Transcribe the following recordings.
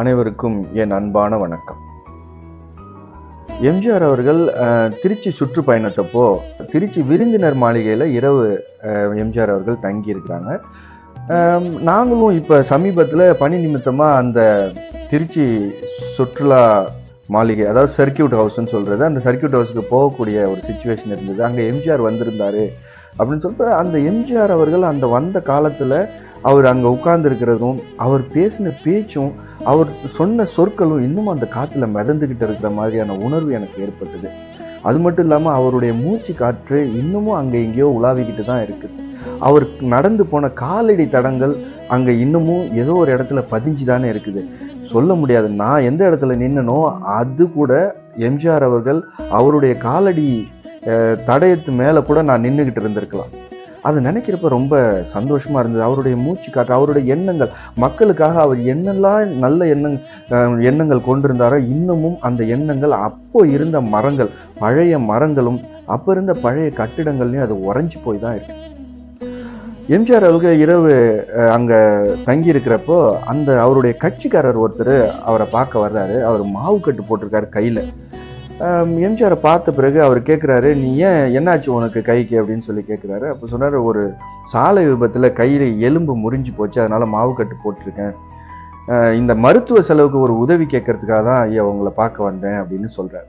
அனைவருக்கும் என் அன்பான வணக்கம். எம்ஜிஆர் அவர்கள் திருச்சி சுற்றுப்பயணத்தப்போ திருச்சி விருந்தினர் மாளிகையில் இரவு எம்ஜிஆர் அவர்கள் தங்கி நாங்களும் இப்போ சமீபத்தில் பணி நிமித்தமாக அந்த திருச்சி சுற்றுலா மாளிகை அதாவது சர்க்கியூட் ஹவுஸ்னு சொல்கிறது அந்த சர்க்கியூட் ஹவுஸுக்கு போகக்கூடிய ஒரு சுச்சுவேஷன் இருந்தது. அங்கே எம்ஜிஆர் வந்திருந்தாரு அப்படின்னு சொல்லிட்டு அந்த எம்ஜிஆர் அவர்கள் அந்த வந்த காலத்தில் அவர் அங்கே உட்கார்ந்துருக்கிறதும் அவர் பேசின பேச்சும் அவர் சொன்ன சொற்களும் இன்னும் அந்த காற்றுல மிதந்துக்கிட்டு இருக்கிற மாதிரியான உணர்வு எனக்கு ஏற்பட்டது. அது மட்டும் இல்லாமல் அவருடைய மூச்சு காற்று இன்னமும் அங்கே எங்கேயோ உலாவிக்கிட்டு தான் இருக்குது அவர் நடந்து போன காலடி தடங்கள் அங்கே இன்னமும் ஏதோ ஒரு இடத்துல பதிஞ்சு தானே இருக்குது. சொல்ல முடியாது நான் எந்த இடத்துல நின்னனோ அது கூட எம்ஜிஆர் அவர்கள் அவருடைய காலடி தடயத்து மேலே கூட நான் நின்றுக்கிட்டு இருந்திருக்கலாம். அது நினைக்கிறப்ப ரொம்ப சந்தோஷமாக இருந்தது. அவருடைய மூச்சு காற்று அவருடைய எண்ணங்கள் மக்களுக்காக அவர் என்னெல்லாம் நல்ல எண்ணங் எண்ணங்கள் கொண்டிருந்தாரோ இன்னமும் அந்த எண்ணங்கள் அப்போ இருந்த மரங்கள் பழைய மரங்களும் அப்போ இருந்த பழைய கட்டிடங்கள்லையும் அது உறைஞ்சி போய் தான் இருக்கு. எம்ஜிஆர் அவர்கள் இரவு அங்கே தங்கி இருக்கிறப்போ அந்த அவருடைய கட்சிக்காரர் ஒருத்தர் அவரை பார்க்க வர்றாரு. அவர் மாவு கட்டு போட்டிருக்காரு கையில். எம்ஜிஆரை பார்த்த பிறகு அவர் கேட்குறாரு நீ ஏன் என்னாச்சு உனக்கு கைக்கு? அப்படின்னு சொல்லி கேட்குறாரு அப்போ சொன்னார் ஒரு சாலை விபத்தில் கையில் எலும்பு முறிஞ்சு போச்சு அதனால் மாவு கட்டு போட்டிருக்கேன். இந்த மருத்துவ செலவுக்கு ஒரு உதவி கேட்கறதுக்காக தான் ஐயா உங்களை பார்க்க வந்தேன் அப்படின்னு சொல்கிறார்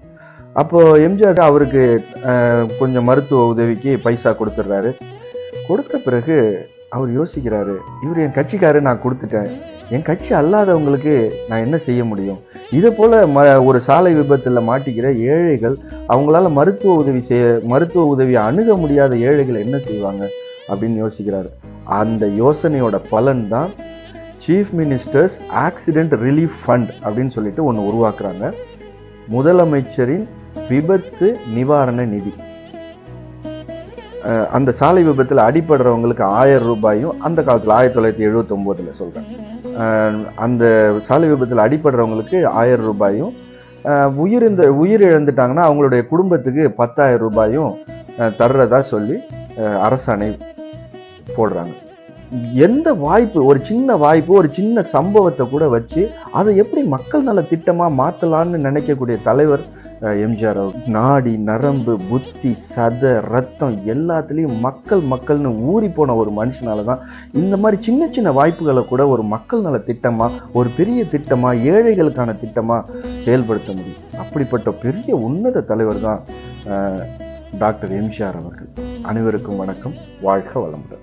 அப்போது எம்ஜிஆர் அவருக்கு கொஞ்சம் மருத்துவ உதவிக்கு பைசா கொடுத்துட்றாரு. கொடுத்த பிறகு அவர் யோசிக்கிறாரு இவர் என் கட்சிக்காரு நான் கொடுத்துட்டேன். என் கட்சி அல்லாதவங்களுக்கு நான் என்ன செய்ய முடியும்? இதே போல் ம ஒரு சாலை விபத்தில் மாட்டிக்கிற ஏழைகள் அவங்களால மருத்துவ உதவி செய்ய மருத்துவ உதவியை அணுக முடியாத ஏழைகள் என்ன செய்வாங்க அப்படின்னு யோசிக்கிறாரு. அந்த யோசனையோட பலன் தான் chief minister's accident relief fund அப்படின்னு சொல்லிட்டு ஒன்று உருவாக்குறாங்க. முதலமைச்சரின் விபத்து நிவாரண நிதி. அந்த சாலை விபத்தில் அடிபடுறவங்களுக்கு ஆயிரம் ரூபாயும் அந்த காலத்தில் ஆயிரத்தி தொள்ளாயிரத்தி எழுபத்தொம்போதில் சொல்கிறேன் அந்த சாலை விபத்தில் அடிபடுறவங்களுக்கு ஆயிரம் ரூபாயும் உயிரிழந்த உயிர் இந்த உயிர் இழந்துட்டாங்கன்னா அவங்களுடைய குடும்பத்துக்கு பத்தாயிரம் ரூபாயும் தர்றதா சொல்லி அரசாணை போடுறாங்க. எந்த வாய்ப்பு ஒரு சின்ன வாய்ப்பு ஒரு சின்ன சம்பவத்தை கூட வச்சு அதை எப்படி மக்கள் நல திட்டமாக மாற்றலான்னு நினைக்கக்கூடிய தலைவர் எம்ஜிஆர் நாடி நரம்பு புத்தி சத ரத்தம் எல்லாத்துலேயும் மக்கள் மக்கள்னு ஊறி போன ஒரு மனுஷனால தான் இந்த மாதிரி சின்ன சின்ன வாய்ப்புகளை கூட ஒரு மக்கள் நல திட்டமாக ஒரு பெரிய திட்டமாக ஏழைகளுக்கான திட்டமாக செயல்படுத்த முடியும். அப்படிப்பட்ட பெரிய உன்னத தலைவர் தான் டாக்டர் எம்ஜிஆர் அவர்கள். அனைவருக்கும் வணக்கம். வாழ்க வளமுடன்.